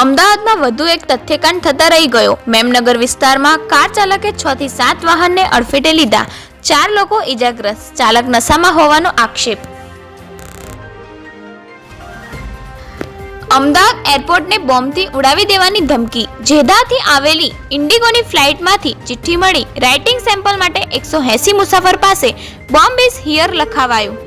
અમદાવાદમાં વધુ એક તથ્યકાંડ થતા રહી ગયો. મેમનગર વિસ્તારમાં કાર ચાલકે છ થી સાત વાહનને અડફેટે લીધા. ચાર લોકો ઈજાગ્રસ્ત. ચાલક નશામાં હોવાનો આક્ષેપ. અમદાવાદ એરપોર્ટને બોમ્બથી ઉડાવી દેવાની ધમકી. જેદાથી આવેલી ઇન્ડિગોની ફ્લાઇટમાંથી ચિઠ્ઠી મળી. રાઇટિંગ સેમ્પલ માટે એકસો મુસાફર પાસે. બોમ્બ ઇઝ હિયર લખાવાયું.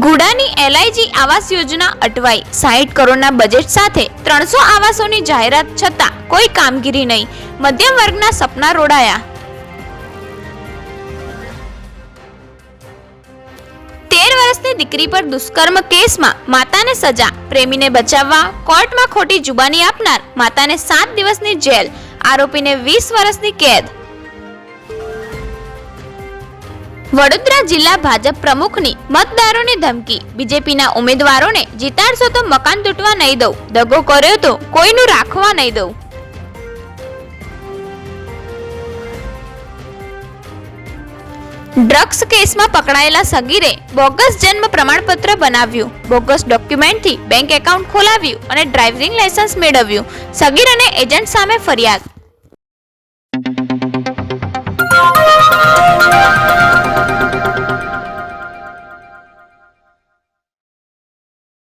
ગુડાની એલઆઈજી આવાસ યોજના અટવાઈ. સાહીઠ કરોડના બજેટ સાથે ત્રણસો આવાસોની જાહેરાત છતાં કોઈ કામગીરી નહીં. મધ્યમ વર્ગના સપના રોડાયા. તેર વર્ષની દીકરી પર દુષ્કર્મ કેસમાં માતાને સજા. પ્રેમીને બચાવવા કોર્ટમાં ખોટી જુબાની આપનાર માતાને સાત દિવસની જેલ. આરોપીને વીસ વર્ષની કેદ. વડોદરા જિલ્લા ભાજપ પ્રમુખની મતદારોની ધમકી. બીજેપીના ઉમેદવારોને જીતાડશો તો મકાન તૂટવા નહીં દઉં. દગો કર્યો તો કોઈનું રાખવા નહીં દઉં. ડ્રગ્સ કેસમાં પકડાયેલા સગીરે બોગસ જન્મ પ્રમાણપત્ર બનાવ્યું. બોગસ ડોક્યુમેન્ટથી બેંક એકાઉન્ટ ખોલાવ્યું અને ડ્રાઇવિંગ લાયસન્સ મેળવ્યું. સગીર અને એજન્ટ સામે ફરિયાદ.